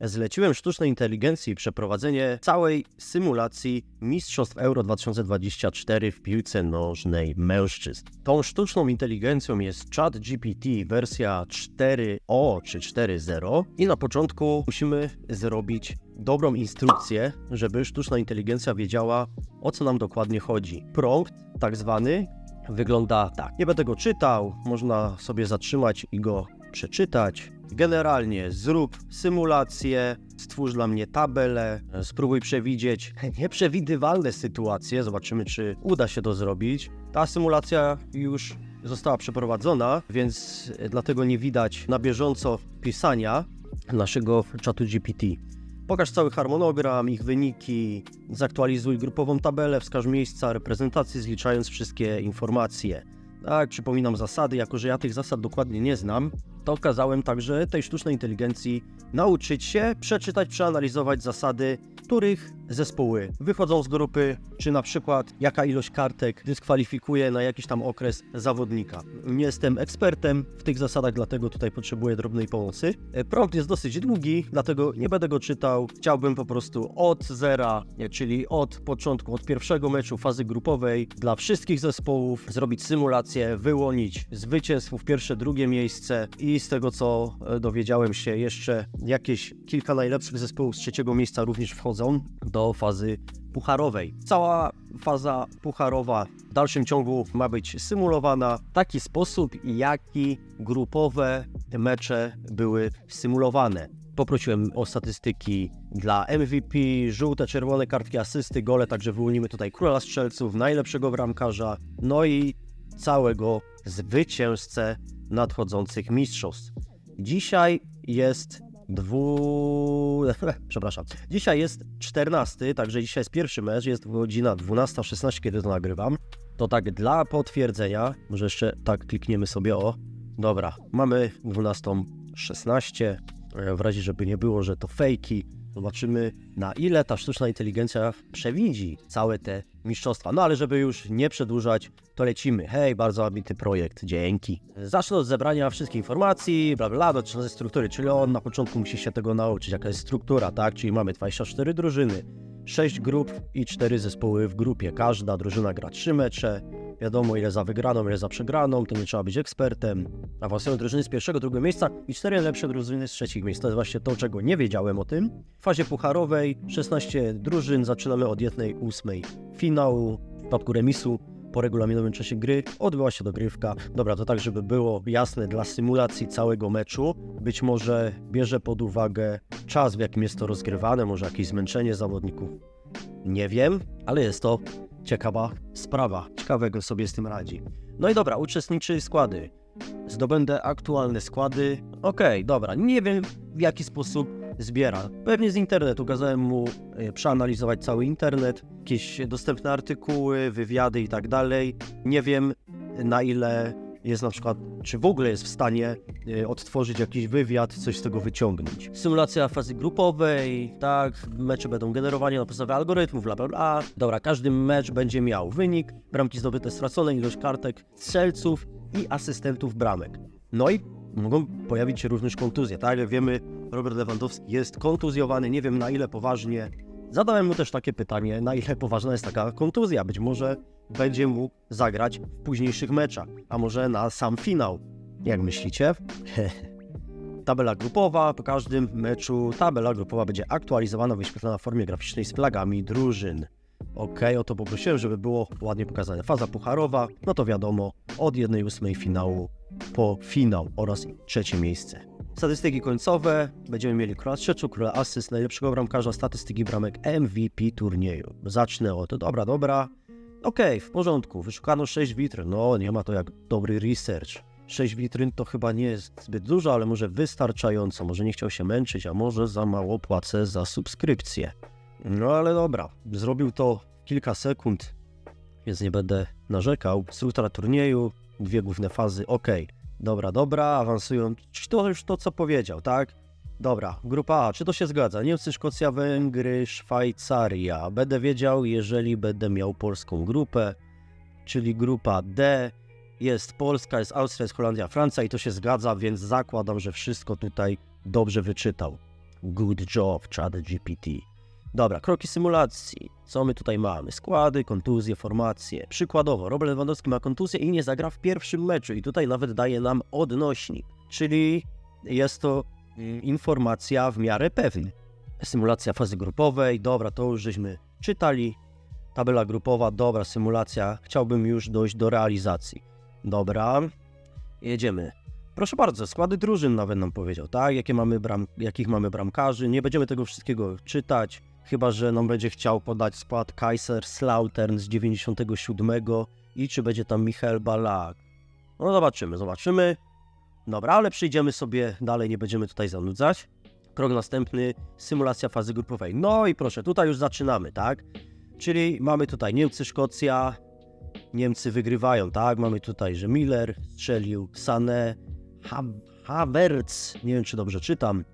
Zleciłem sztucznej inteligencji przeprowadzenie całej symulacji Mistrzostw Euro 2024 w piłce nożnej mężczyzn. Tą sztuczną inteligencją jest ChatGPT wersja 4o czy 4.0 i na początku musimy zrobić dobrą instrukcję, żeby sztuczna inteligencja wiedziała o co nam dokładnie chodzi. Prompt tak zwany wygląda tak. Nie będę go czytał, można sobie zatrzymać i go przeczytać. Generalnie zrób symulację, stwórz dla mnie tabelę, spróbuj przewidzieć nieprzewidywalne sytuacje, zobaczymy czy uda się to zrobić. Ta symulacja już została przeprowadzona, więc dlatego nie widać na bieżąco pisania naszego czatu GPT. Pokaż cały harmonogram, ich wyniki, zaktualizuj grupową tabelę, wskaż miejsca reprezentacji, zliczając wszystkie informacje. Tak, przypominam zasady, jako że ja tych zasad dokładnie nie znam, to kazałem także tej sztucznej inteligencji nauczyć się, przeczytać, przeanalizować zasady, których zespoły wychodzą z grupy, czy na przykład jaka ilość kartek dyskwalifikuje na jakiś tam okres zawodnika. Nie jestem ekspertem w tych zasadach, dlatego tutaj potrzebuję drobnej pomocy. E, Prompt jest dosyć długi, dlatego nie będę go czytał. Chciałbym po prostu od zera, czyli od początku, od pierwszego meczu fazy grupowej dla wszystkich zespołów zrobić symulację, wyłonić zwycięzców pierwsze, drugie miejsce i z tego co e, dowiedziałem się jeszcze jakieś kilka najlepszych zespołów z trzeciego miejsca również wchodzą do fazy pucharowej. Cała faza pucharowa w dalszym ciągu ma być symulowana w taki sposób, jaki grupowe mecze były symulowane. Poprosiłem o statystyki dla MVP, żółte, czerwone kartki, asysty, gole, także wyłonimy tutaj króla strzelców, najlepszego bramkarza, no i całego zwycięzcę nadchodzących mistrzostw. Dzisiaj jest dwu... Przepraszam. Dzisiaj jest 14, także dzisiaj jest pierwszy mecz, jest godzina 12.16, kiedy to nagrywam. To tak dla potwierdzenia, może jeszcze tak klikniemy sobie o... Dobra, mamy 12.16, e, w razie żeby nie było, że to fejki, zobaczymy na ile ta sztuczna inteligencja przewidzi całe te mistrzostwa. No ale żeby już nie przedłużać, to lecimy. Hej, bardzo ambitny projekt, dzięki. Zacznę od zebrania wszystkich informacji, bla bla, dotyczących struktury, czyli on na początku musi się tego nauczyć, jaka jest struktura, tak? Czyli mamy 24 drużyny, 6 grup i 4 zespoły w grupie. Każda drużyna gra 3 mecze. Wiadomo ile za wygraną, ile za przegraną, to nie trzeba być ekspertem. Awansują drużyny z pierwszego, drugiego miejsca i 4 najlepsze drużyny z trzecich miejsc. To jest właśnie to, czego nie wiedziałem o tym. W fazie pucharowej 16 drużyn, zaczynamy od jednej ósmej finału. W przypadku remisu po regulaminowym czasie gry odbyła się dogrywka. Dobra, to tak, żeby było jasne dla symulacji całego meczu. Być może bierze pod uwagę czas, w jakim jest to rozgrywane, może jakieś zmęczenie zawodników. Nie wiem, ale jest to ciekawa sprawa. Ciekawego sobie z tym radzi. No i dobra, uczestniczy składy. Zdobędę aktualne składy. Okej, dobra, nie wiem w jaki sposób zbiera. Pewnie z internetu. Kazałem mu e, przeanalizować cały internet, jakieś dostępne artykuły, wywiady i tak dalej. Nie wiem na ile jest na przykład, czy w ogóle jest w stanie e, odtworzyć jakiś wywiad, coś z tego wyciągnąć. Symulacja fazy grupowej, tak, mecze będą generowane na podstawie algorytmów, bla bla bla. Dobra, każdy mecz będzie miał wynik, bramki zdobyte stracone, ilość kartek, strzelców i asystentów bramek. No i mogą pojawić się również kontuzje, tak? Jak wiemy, Robert Lewandowski jest kontuzjowany, nie wiem na ile poważnie. Zadałem mu też takie pytanie, na ile poważna jest taka kontuzja. Być może będzie mógł zagrać w późniejszych meczach, a może na sam finał. Jak myślicie? Tabela grupowa, po każdym meczu tabela grupowa będzie aktualizowana, wyświetlana w formie graficznej z flagami drużyn. Ok, o to poprosiłem, żeby było ładnie pokazane. Faza pucharowa, no to wiadomo, od 1-8 finału po finał oraz trzecie miejsce. Statystyki końcowe, będziemy mieli króla strzelców, króla asyst, najlepszego bramkarza, statystyki bramek MVP turnieju. Zacznę od, dobra, dobra, okej, w porządku, wyszukano 6 witryn, no nie ma to jak dobry research. 6 witryn to chyba nie jest zbyt dużo, ale może wystarczająco, może nie chciał się męczyć, a może za mało płacę za subskrypcję. No ale dobra, zrobił to kilka sekund, więc nie będę narzekał. Struktura turnieju, dwie główne fazy, ok. Dobra, dobra, awansują. Czy to już to, co powiedział, tak? Dobra, grupa A, czy to się zgadza? Niemcy, Szkocja, Węgry, Szwajcaria. Będę wiedział, jeżeli będę miał polską grupę, czyli grupa D. Jest Polska, jest Austria, jest Holandia, Francja i to się zgadza, więc zakładam, że wszystko tutaj dobrze wyczytał. Good job, chat GPT. Dobra, kroki symulacji. Co my tutaj mamy? Składy, kontuzje, formacje. Przykładowo, Robert Lewandowski ma kontuzję i nie zagra w pierwszym meczu i tutaj nawet daje nam odnośnik, czyli jest to mm, informacja w miarę pewna. Symulacja fazy grupowej, dobra, to już żeśmy czytali. Tabela grupowa, dobra, symulacja. Chciałbym już dojść do realizacji. Dobra, jedziemy. Proszę bardzo, składy drużyn nawet nam powiedział, tak? Jakie mamy bram, jakich mamy bramkarzy. Nie będziemy tego wszystkiego czytać, chyba że nam będzie chciał podać skład Kaiser Slautern z 97 i czy będzie tam Michael Balak. No zobaczymy, zobaczymy. Dobra, ale przejdziemy sobie dalej, nie będziemy tutaj zanudzać. Krok następny, symulacja fazy grupowej. No i proszę, tutaj już zaczynamy, tak? Czyli mamy tutaj Niemcy, Szkocja. Niemcy wygrywają, tak? Mamy tutaj, że Miller strzelił, Sané, Ha- Havertz, nie wiem czy dobrze czytam.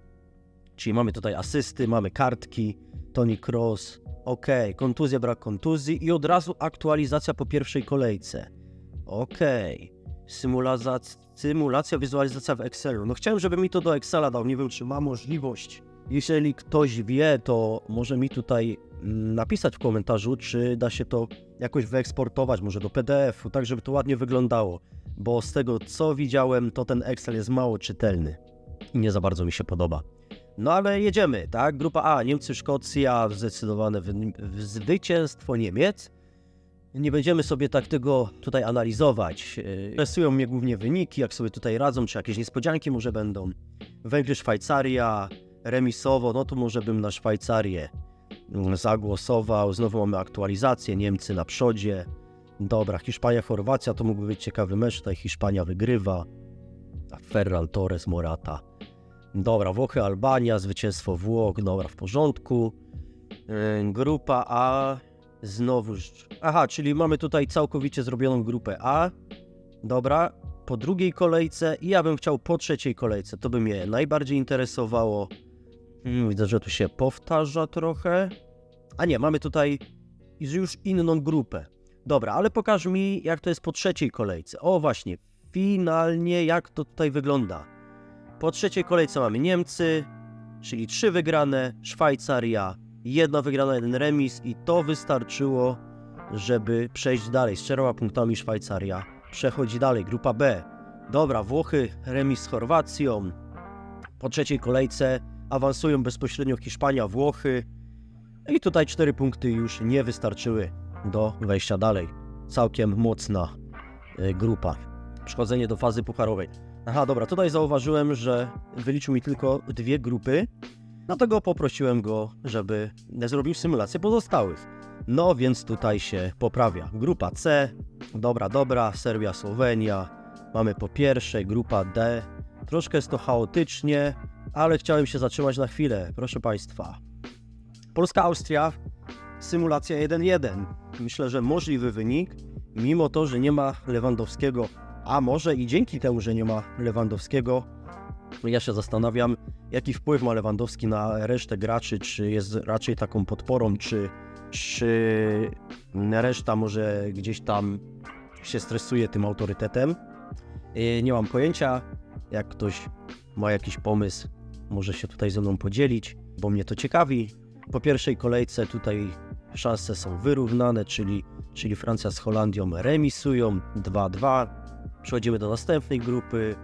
Czyli mamy tutaj asysty, mamy kartki, Tony Cross. Ok, kontuzja, brak kontuzji i od razu aktualizacja po pierwszej kolejce. Okej. Symulacja, symulacja, wizualizacja w Excelu. No chciałem, żeby mi to do Excela dał. Nie wiem, czy ma możliwość. Jeżeli ktoś wie, to może mi tutaj mm, napisać w komentarzu, czy da się to jakoś wyeksportować, może do PDF-u, tak żeby to ładnie wyglądało. Bo z tego, co widziałem, to ten Excel jest mało czytelny i nie za bardzo mi się podoba. No ale jedziemy, tak? Grupa A, Niemcy, Szkocja, zdecydowane wy- zwycięstwo Niemiec. Nie będziemy sobie tak tego tutaj analizować. Yy, Interesują mnie głównie wyniki, jak sobie tutaj radzą, czy jakieś niespodzianki może będą. Węgry, Szwajcaria, remisowo, no to może bym na Szwajcarię mm, zagłosował. Znowu mamy aktualizację, Niemcy na przodzie. Dobra, Hiszpania, Chorwacja, to mógłby być ciekawy mecz, tutaj Hiszpania wygrywa. A Torres, Morata. Dobra, Włochy, Albania, zwycięstwo Włoch, dobra, w porządku. Yy, Grupa A, znowuż. Aha, czyli mamy tutaj całkowicie zrobioną grupę A. Dobra, po drugiej kolejce i ja bym chciał po trzeciej kolejce. To by mnie najbardziej interesowało. Hmm, widzę, że tu się powtarza trochę. A nie, mamy tutaj już inną grupę. Dobra, ale pokaż mi, jak to jest po trzeciej kolejce. O, właśnie, finalnie jak to tutaj wygląda. Po trzeciej kolejce mamy Niemcy, czyli trzy wygrane, Szwajcaria, jedna wygrana, jeden remis i to wystarczyło, żeby przejść dalej. Z czterema punktami Szwajcaria przechodzi dalej. Grupa B. Dobra, Włochy, remis z Chorwacją. Po trzeciej kolejce awansują bezpośrednio Hiszpania, Włochy. I tutaj cztery punkty już nie wystarczyły do wejścia dalej. Całkiem mocna y, grupa. Przechodzenie do fazy pucharowej. Aha, dobra, tutaj zauważyłem, że wyliczył mi tylko dwie grupy, dlatego poprosiłem go, żeby zrobił symulację pozostałych. No więc tutaj się poprawia. Grupa C, dobra, dobra, Serbia, Słowenia, mamy po pierwszej, grupa D. Troszkę jest to chaotycznie, ale chciałem się zatrzymać na chwilę, proszę Państwa. Polska-Austria, symulacja 1-1. Myślę, że możliwy wynik, mimo to, że nie ma Lewandowskiego a może i dzięki temu, że nie ma Lewandowskiego, ja się zastanawiam, jaki wpływ ma Lewandowski na resztę graczy, czy jest raczej taką podporą, czy, czy reszta może gdzieś tam się stresuje tym autorytetem. Yy, Nie mam pojęcia, jak ktoś ma jakiś pomysł, może się tutaj ze mną podzielić, bo mnie to ciekawi. Po pierwszej kolejce tutaj szanse są wyrównane, czyli, czyli Francja z Holandią remisują 2-2. Przechodzimy do następnej grupy.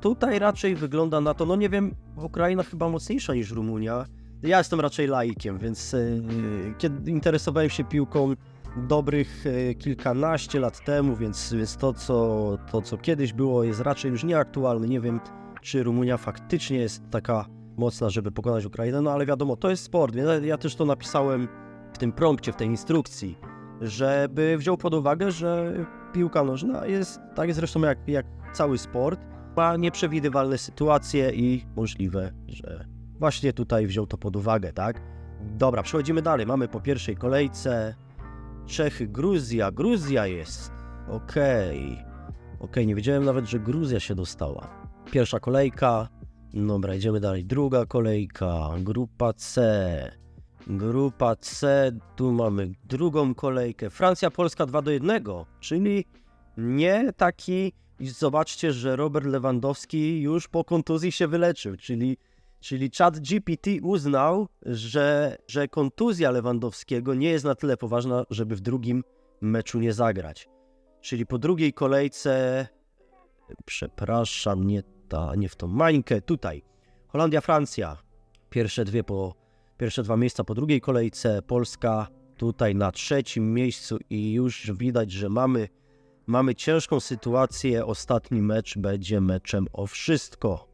Tutaj raczej wygląda na to, no nie wiem, Ukraina chyba mocniejsza niż Rumunia. Ja jestem raczej laikiem, więc yy, kiedy interesowałem się piłką dobrych yy, kilkanaście lat temu, więc, więc to, co, to, co kiedyś było, jest raczej już nieaktualne. Nie wiem, czy Rumunia faktycznie jest taka mocna, żeby pokonać Ukrainę, no ale wiadomo, to jest sport. Ja, ja też to napisałem w tym prompcie, w tej instrukcji, żeby wziął pod uwagę, że piłka nożna jest, tak zresztą jak, jak cały sport, ma nieprzewidywalne sytuacje i możliwe, że właśnie tutaj wziął to pod uwagę, tak? Dobra, przechodzimy dalej. Mamy po pierwszej kolejce Czechy, Gruzja. Gruzja jest. Okej. Okej, nie wiedziałem nawet, że Gruzja się dostała. Pierwsza kolejka. Dobra, idziemy dalej. Druga kolejka. Grupa C. Grupa C, tu mamy drugą kolejkę. Francja, Polska 2 do 1, czyli nie taki. I zobaczcie, że Robert Lewandowski już po kontuzji się wyleczył, czyli, Czyli Chat GPT uznał, że, że kontuzja Lewandowskiego nie jest na tyle poważna, żeby w drugim meczu nie zagrać. Czyli po drugiej kolejce, przepraszam, nie, ta, nie w tą mańkę, tutaj Holandia, Francja, pierwsze dwie po, pierwsze dwa miejsca po drugiej kolejce, Polska tutaj na trzecim miejscu i już widać, że mamy, mamy ciężką sytuację. Ostatni mecz będzie meczem o wszystko.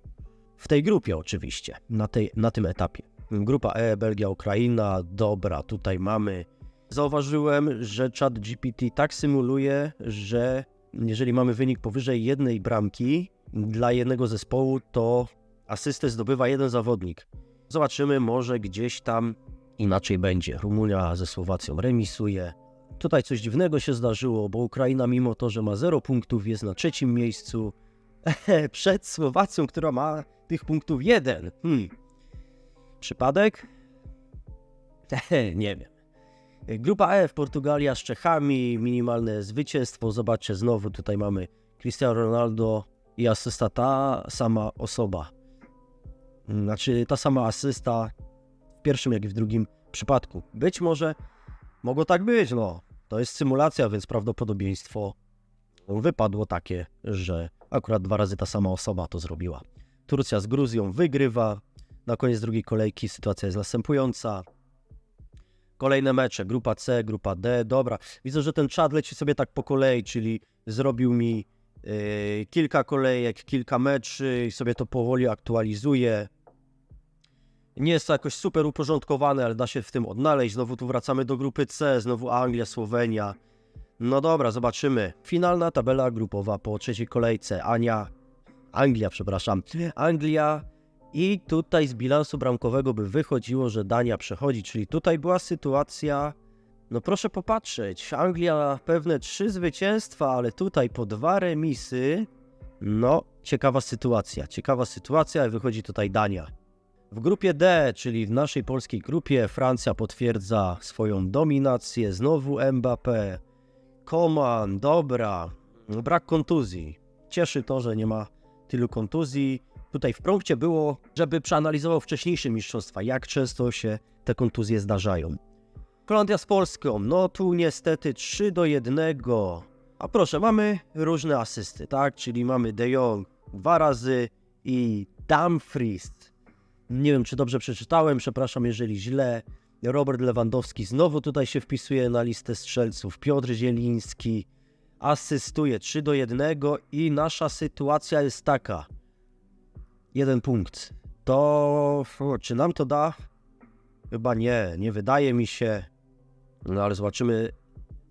W tej grupie oczywiście, na, tej, na tym etapie. Grupa E, Belgia, Ukraina, dobra, tutaj mamy. Zauważyłem, że chat GPT tak symuluje, że jeżeli mamy wynik powyżej jednej bramki dla jednego zespołu, to asystę zdobywa jeden zawodnik. Zobaczymy, może gdzieś tam inaczej będzie. Rumunia ze Słowacją remisuje. Tutaj coś dziwnego się zdarzyło, bo Ukraina, mimo to, że ma 0 punktów, jest na trzecim miejscu przed Słowacją, która ma tych punktów jeden. Hmm. Przypadek? Nie wiem. Grupa F, Portugalia z Czechami, minimalne zwycięstwo. Zobaczcie, znowu tutaj mamy Cristiano Ronaldo i asysta ta sama osoba. Znaczy ta sama asysta w pierwszym, jak i w drugim przypadku. Być może mogło tak być, no. To jest symulacja, więc prawdopodobieństwo wypadło takie, że akurat dwa razy ta sama osoba to zrobiła. Turcja z Gruzją wygrywa. Na koniec drugiej kolejki sytuacja jest następująca. Kolejne mecze, grupa C, grupa D, dobra. Widzę, że ten czat leci sobie tak po kolei, czyli zrobił mi yy, kilka kolejek, kilka meczy i sobie to powoli aktualizuje. Nie jest to jakoś super uporządkowane, ale da się w tym odnaleźć. Znowu tu wracamy do grupy C, znowu Anglia, Słowenia. No dobra, zobaczymy. Finalna tabela grupowa po trzeciej kolejce. Ania, Anglia, przepraszam. Anglia i tutaj z bilansu bramkowego by wychodziło, że Dania przechodzi, czyli tutaj była sytuacja. No proszę popatrzeć, Anglia pewne trzy zwycięstwa, ale tutaj po dwa remisy. No, ciekawa sytuacja, ciekawa sytuacja wychodzi tutaj Dania. W grupie D, czyli w naszej polskiej grupie, Francja potwierdza swoją dominację. Znowu Mbappé. Koman, dobra. Brak kontuzji. Cieszy to, że nie ma tylu kontuzji. Tutaj w prompcie było, żeby przeanalizował wcześniejsze mistrzostwa, jak często się te kontuzje zdarzają. Holandia z Polską, no tu niestety 3 do 1. A proszę, mamy różne asysty, tak? Czyli mamy De Jong dwa razy i Dumfries. Nie wiem, czy dobrze przeczytałem, przepraszam, jeżeli źle. Robert Lewandowski znowu tutaj się wpisuje na listę strzelców. Piotr Zieliński asystuje 3 do 1 i nasza sytuacja jest taka. Jeden punkt. To czy nam to da? Chyba nie, nie wydaje mi się. No ale zobaczymy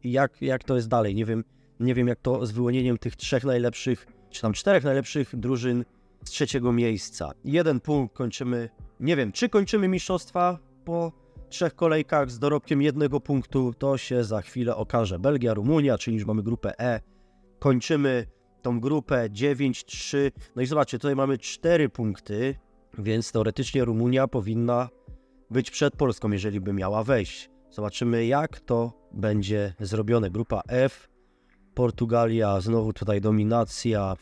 jak, jak to jest dalej. Nie wiem, nie wiem jak to z wyłonieniem tych trzech najlepszych, czy tam czterech najlepszych drużyn trzeciego miejsca. Jeden punkt kończymy. Nie wiem, czy kończymy mistrzostwa po trzech kolejkach z dorobkiem jednego punktu, to się za chwilę okaże. Belgia, Rumunia, czyli już mamy grupę E. Kończymy tą grupę 9-3. No i zobaczcie, tutaj mamy 4 punkty, więc teoretycznie Rumunia powinna być przed Polską, jeżeli by miała wejść. Zobaczymy, jak to będzie zrobione. Grupa F, Portugalia, znowu tutaj dominacja,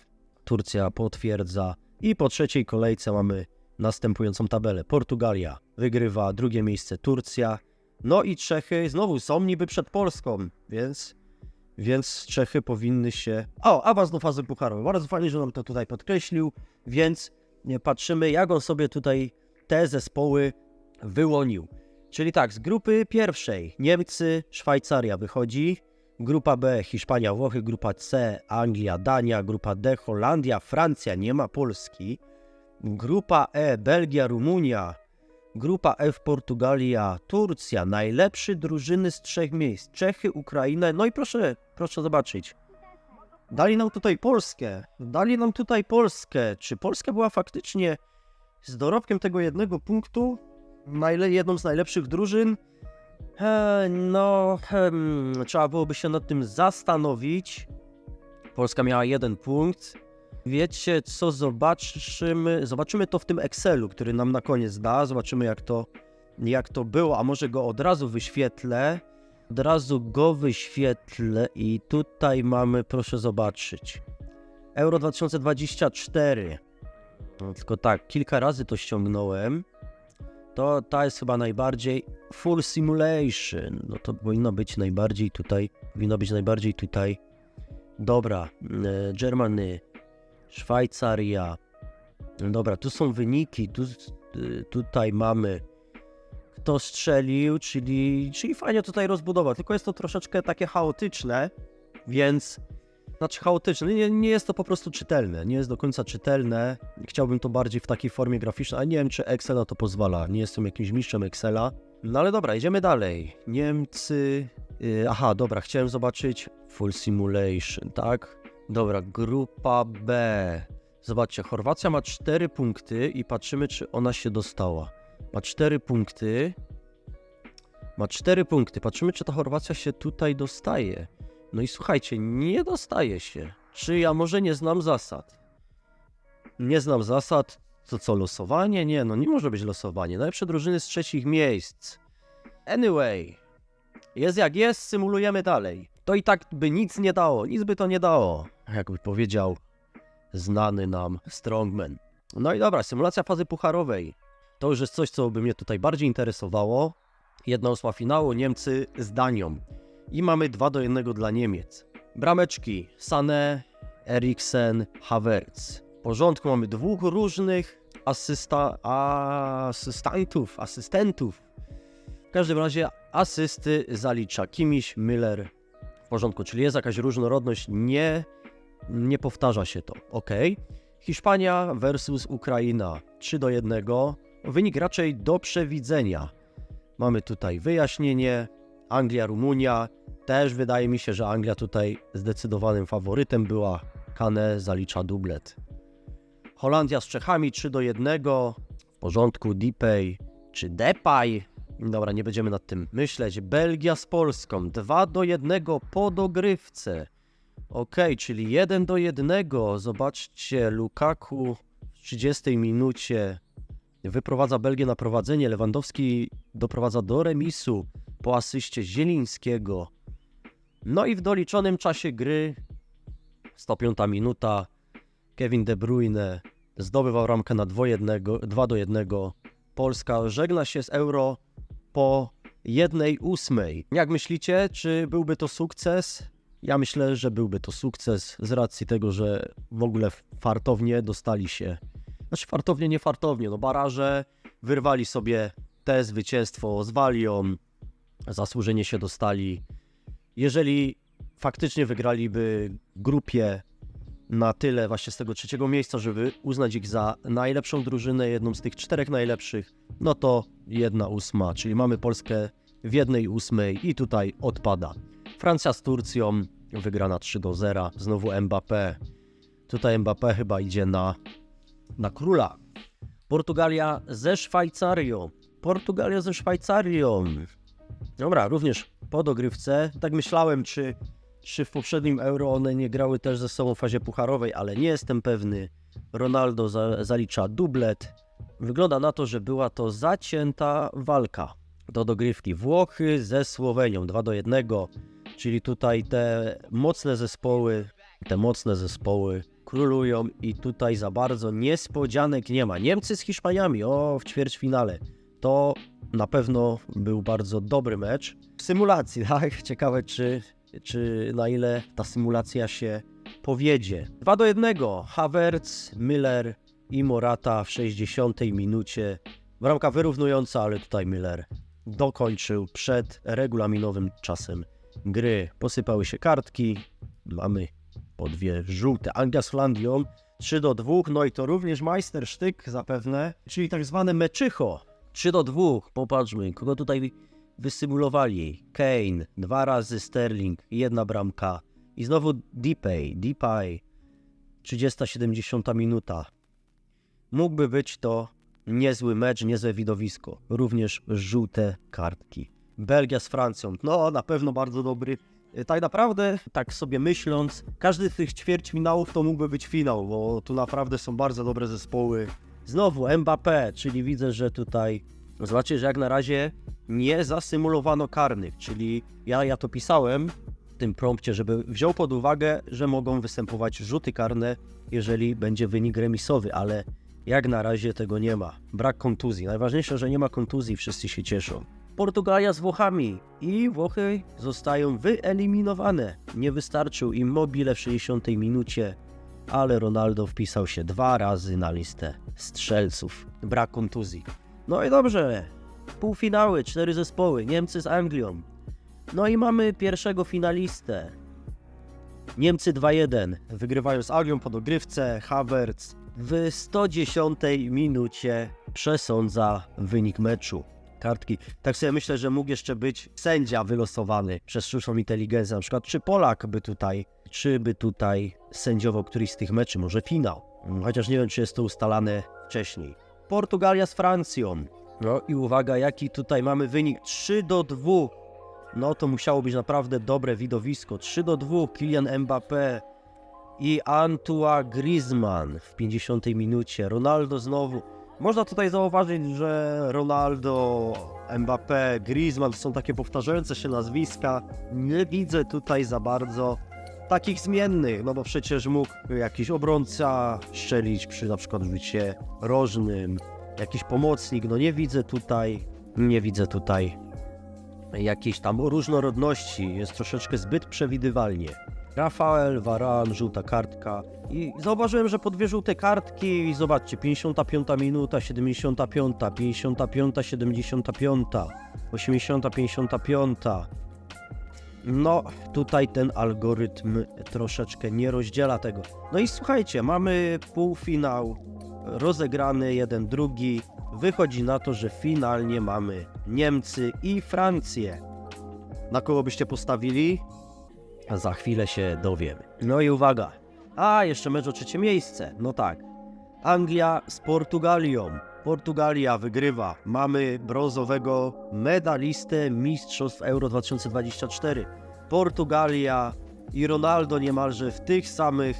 Turcja potwierdza. I po trzeciej kolejce mamy następującą tabelę. Portugalia wygrywa, drugie miejsce Turcja. No i Czechy znowu są niby przed Polską, więc, więc Czechy powinny się... O, awans do fazy pucharowej. Bardzo fajnie, że nam to tutaj podkreślił, więc patrzymy, jak on sobie tutaj te zespoły wyłonił. Czyli tak, z grupy pierwszej Niemcy, Szwajcaria wychodzi, grupa B Hiszpania, Włochy, grupa C Anglia, Dania, grupa D Holandia, Francja, nie ma Polski, grupa E Belgia, Rumunia, grupa F Portugalia, Turcja, najlepsze drużyny z trzech miejsc, Czechy, Ukraina, no i proszę, proszę zobaczyć. Dali nam tutaj Polskę, dali nam tutaj Polskę. Czy Polska była faktycznie z dorobkiem tego jednego punktu jedną z najlepszych drużyn? E, no, em, trzeba byłoby się nad tym zastanowić. Polska miała jeden punkt. Wiecie co, zobaczymy, zobaczymy to w tym Excelu, który nam na koniec da. Zobaczymy jak to, jak to było, a może go od razu wyświetlę. Od razu go wyświetlę i tutaj mamy, proszę zobaczyć. Euro 2024. No, tylko tak, kilka razy to ściągnąłem. To ta jest chyba najbardziej full simulation. No to powinno być najbardziej tutaj, powinno być najbardziej tutaj. Dobra, e, Germany, Szwajcaria. Dobra, tu są wyniki, tu, y, tutaj mamy kto strzelił, czyli, czyli fajnie tutaj rozbudowa, tylko jest to troszeczkę takie chaotyczne, więc znaczy chaotyczne, nie, nie jest to po prostu czytelne, nie jest do końca czytelne. Chciałbym to bardziej w takiej formie graficznej, a nie wiem czy Excel na to pozwala, nie jestem jakimś mistrzem Excela. No ale dobra, idziemy dalej. Niemcy... Yy, aha, dobra, chciałem zobaczyć Full Simulation, tak? Dobra, grupa B. Zobaczcie, Chorwacja ma 4 punkty i patrzymy czy ona się dostała. Ma 4 punkty. Ma 4 punkty. Patrzymy czy ta Chorwacja się tutaj dostaje. No i słuchajcie, nie dostaje się. Czy ja może nie znam zasad? Nie znam zasad. To co, losowanie? Nie, no nie może być losowanie. Najlepsze drużyny z trzecich miejsc. Anyway, jest jak jest, symulujemy dalej. To i tak by nic nie dało, nic by to nie dało. Jakby powiedział znany nam Strongman. No i dobra, symulacja fazy pucharowej. To już jest coś, co by mnie tutaj bardziej interesowało. Jedna ósma finału, Niemcy z Danią. I mamy 2 do 1 dla Niemiec. Brameczki Sané, Eriksen, Havertz. W porządku mamy dwóch różnych asysta, asystantów, asystentów. W każdym razie asysty zalicza Kimiś, Müller. W porządku, czyli jest jakaś różnorodność, nie, nie powtarza się to. Ok. Hiszpania versus Ukraina 3 do 1. Wynik raczej do przewidzenia. Mamy tutaj wyjaśnienie. Anglia, Rumunia. Też wydaje mi się, że Anglia tutaj zdecydowanym faworytem była. Kane zalicza dublet. Holandia z Czechami 3 do 1. W porządku, Depay czy Depay. Dobra, nie będziemy nad tym myśleć. Belgia z Polską 2 do 1 po dogrywce. Ok, czyli 1 do 1. Zobaczcie, Lukaku w 30 minucie wyprowadza Belgię na prowadzenie. Lewandowski doprowadza do remisu po asyście Zielińskiego. No i w doliczonym czasie gry 105 minuta Kevin De Bruyne zdobywał ramkę na 2 do 1. Polska żegna się z Euro po 1-8. Jak myślicie, czy byłby to sukces? Ja myślę, że byłby to sukces z racji tego, że w ogóle fartownie dostali się. Znaczy fartownie, nie fartownie, no baraże wyrwali sobie te zwycięstwo z Walią, zasłużenie się dostali. Jeżeli faktycznie wygraliby grupie na tyle właśnie z tego trzeciego miejsca, żeby uznać ich za najlepszą drużynę, jedną z tych czterech najlepszych, no to jedna ósma, czyli mamy Polskę w jednej ósmej i tutaj odpada. Francja z Turcją, wygrana 3 do 0, znowu Mbappé. Tutaj Mbappé chyba idzie na, na króla. Portugalia ze Szwajcarią. Portugalia ze Szwajcarią. Dobra, również po dogrywce. Tak myślałem, czy, czy w poprzednim Euro one nie grały też ze sobą w fazie pucharowej, ale nie jestem pewny. Ronaldo za, zalicza dublet. Wygląda na to, że była to zacięta walka do dogrywki. Włochy ze Słowenią 2 do 1, czyli tutaj te mocne zespoły, te mocne zespoły królują i tutaj za bardzo niespodzianek nie ma. Niemcy z Hiszpaniami, o w ćwierćfinale. To na pewno był bardzo dobry mecz. W symulacji, tak? Ciekawe, czy, czy na ile ta symulacja się powiedzie. 2 do 1. Havertz, Müller i Morata w 60 minucie. Bramka wyrównująca, ale tutaj Müller dokończył przed regulaminowym czasem gry. Posypały się kartki. Mamy po dwie żółte. Anglia z Holandią 3 do 2. No i to również majstersztyk zapewne, czyli tak zwane meczycho. 3 do 2. Popatrzmy, kogo tutaj wysymulowali. Kane, dwa razy Sterling, jedna bramka. I znowu Depay, Depay. 30-70 minuta. Mógłby być to niezły mecz, niezłe widowisko. Również żółte kartki. Belgia z Francją. No, na pewno bardzo dobry. Tak naprawdę, tak sobie myśląc, każdy z tych ćwierćfinałów to mógłby być finał, bo tu naprawdę są bardzo dobre zespoły. Znowu Mbappé, czyli widzę, że tutaj zobaczcie, że jak na razie nie zasymulowano karnych, czyli ja, ja to pisałem w tym prompcie, żeby wziął pod uwagę, że mogą występować rzuty karne, jeżeli będzie wynik remisowy, ale Jak na razie tego nie ma. Brak kontuzji. Najważniejsze, że nie ma kontuzji, wszyscy się cieszą. Portugalia z Włochami i Włochy zostają wyeliminowane. Nie wystarczył im mobile w 60 minucie, ale Ronaldo wpisał się dwa razy na listę strzelców. Brak kontuzji. No i dobrze. Półfinały, cztery zespoły, Niemcy z Anglią. No i mamy pierwszego finalistę. Niemcy 2-1 wygrywają z Anglią po dogrywce. Havertz w 110 minucie przesądza wynik meczu. Kartki. Tak sobie myślę, że mógł jeszcze być sędzia wylosowany przez sztuczną inteligencję. Na przykład, czy Polak by tutaj, czy by tutaj sędziował któryś z tych meczy, może finał. Chociaż nie wiem, czy jest to ustalane wcześniej. Portugalia z Francją. No i uwaga, jaki tutaj mamy wynik 3 do 2. No to musiało być naprawdę dobre widowisko. 3 do 2, Kylian Mbappé i Antoine Griezmann w 50 minucie. Ronaldo znowu. Można tutaj zauważyć, że Ronaldo, Mbappé, Griezmann są takie powtarzające się nazwiska. Nie widzę tutaj za bardzo takich zmiennych, no bo przecież mógł jakiś obrońca strzelić przy na przykład rzucie rożnym, jakiś pomocnik, no nie widzę tutaj, nie widzę tutaj jakiejś tam różnorodności, jest troszeczkę zbyt przewidywalnie. Rafael, Varan, żółta kartka i zauważyłem, że po dwie żółte kartki, zobaczcie, 55 minuta, 75, 55, 75, 80, 55. No, tutaj ten algorytm troszeczkę nie rozdziela tego. No i słuchajcie, mamy półfinał rozegrany, jeden drugi. Wychodzi na to, że finalnie mamy Niemcy i Francję. Na kogo byście postawili? Za chwilę się dowiemy. No i uwaga. A, jeszcze mecz o trzecie miejsce. No tak. Anglia z Portugalią. Portugalia wygrywa. Mamy brązowego medalistę Mistrzostw Euro 2024. Portugalia i Ronaldo niemalże w tych samych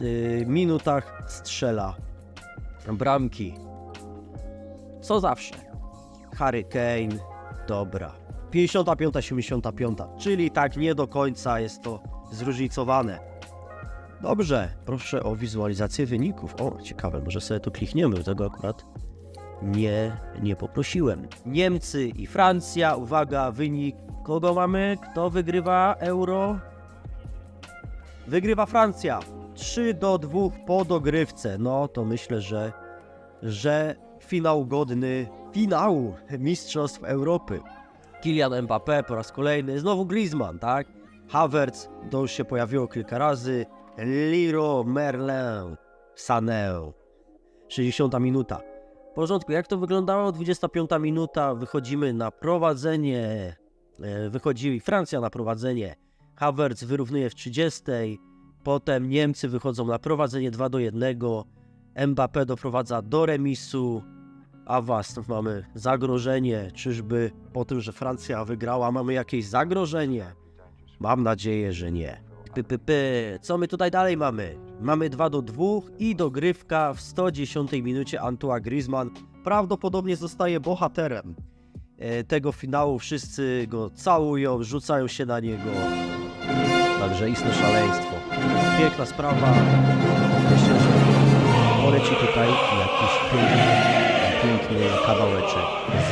yy, minutach strzela bramki. Co zawsze. Harry Kane, dobra. 55-75, czyli tak nie do końca jest to zróżnicowane. Dobrze, proszę o wizualizację wyników. O, ciekawe, może sobie to klikniemy, tego akurat nie, nie poprosiłem. Niemcy i Francja, uwaga, wynik. Kogo mamy? Kto wygrywa euro? Wygrywa Francja. 3 do 2 po dogrywce. No to myślę, że, że finał godny finału Mistrzostw Europy. Kylian Mbappé po raz kolejny, znowu Griezmann, tak? Havertz, to już się pojawiło kilka razy. Liro Merlin, Sané. 60 minuta. W porządku, jak to wyglądało? 25 minuta, wychodzimy na prowadzenie. E, Wychodzi Francja na prowadzenie. Havertz wyrównuje w 30. Potem Niemcy wychodzą na prowadzenie 2 do 1. Mbappé doprowadza do remisu. A was mamy zagrożenie. Czyżby po tym, że Francja wygrała, mamy jakieś zagrożenie? Mam nadzieję, że nie. Py, py, py. Co my tutaj dalej mamy? Mamy 2 do 2 i dogrywka w 110 minucie Antoine Griezmann prawdopodobnie zostaje bohaterem e, tego finału. Wszyscy go całują, rzucają się na niego. Także istne szaleństwo. Piękna sprawa. Myślę, że poleci tutaj jakiś piękny kawałeczek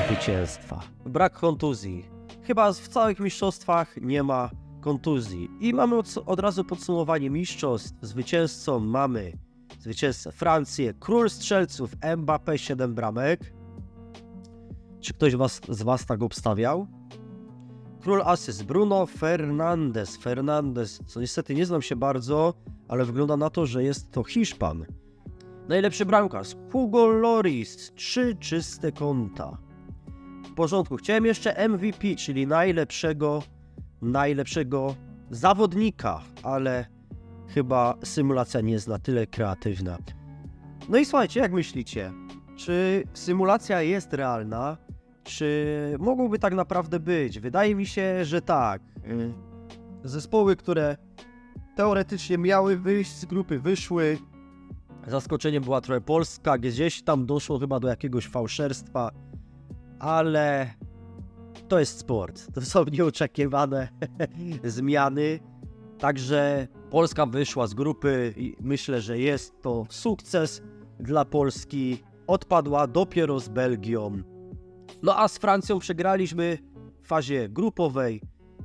zwycięstwa. Brak kontuzji. Chyba w całych mistrzostwach nie ma kontuzji. I mamy od, od razu podsumowanie mistrzostw. Zwycięzcą mamy zwycięzcę Francję, król strzelców Mbappé 7 bramek. Czy ktoś was, z was tak obstawiał? Król asyst Bruno Fernandes. Fernandes, co niestety nie znam się bardzo, ale wygląda na to, że jest to Hiszpan. Najlepszy bramkarz Hugo Loris. Trzy czyste konta. W porządku. Chciałem jeszcze MVP, czyli najlepszego, najlepszego zawodnika, ale chyba symulacja nie jest na tyle kreatywna. No i słuchajcie, jak myślicie? Czy symulacja jest realna? Czy mogłoby tak naprawdę być? Wydaje mi się, że tak. Y, Zespoły, które teoretycznie miały wyjść z grupy, wyszły. Zaskoczeniem była trochę Polska, gdzieś tam doszło chyba do jakiegoś fałszerstwa, ale to jest sport. To są nieoczekiwane zmiany. Także Polska wyszła z grupy i myślę, że jest to sukces dla Polski. Odpadła dopiero z Belgią. No a z Francją przegraliśmy w fazie grupowej,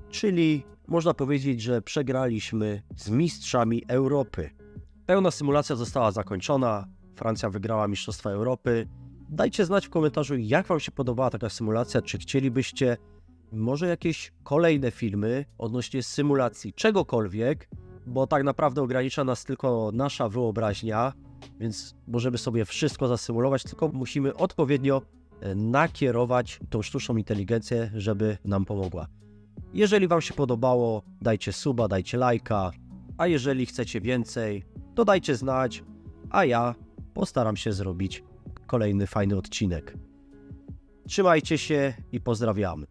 czyli można powiedzieć, że przegraliśmy z mistrzami Europy. Pełna symulacja została zakończona. Francja wygrała Mistrzostwa Europy. Dajcie znać w komentarzu, jak Wam się podobała taka symulacja. Czy chcielibyście może jakieś kolejne filmy odnośnie symulacji czegokolwiek, bo tak naprawdę ogranicza nas tylko nasza wyobraźnia, więc możemy sobie wszystko zasymulować, tylko musimy odpowiednio e, nakierować tą sztuczną inteligencję, żeby nam pomogła. Jeżeli Wam się podobało, dajcie suba, dajcie lajka, a jeżeli chcecie więcej, to dajcie znać, a ja postaram się zrobić kolejny fajny odcinek. Trzymajcie się i pozdrawiamy.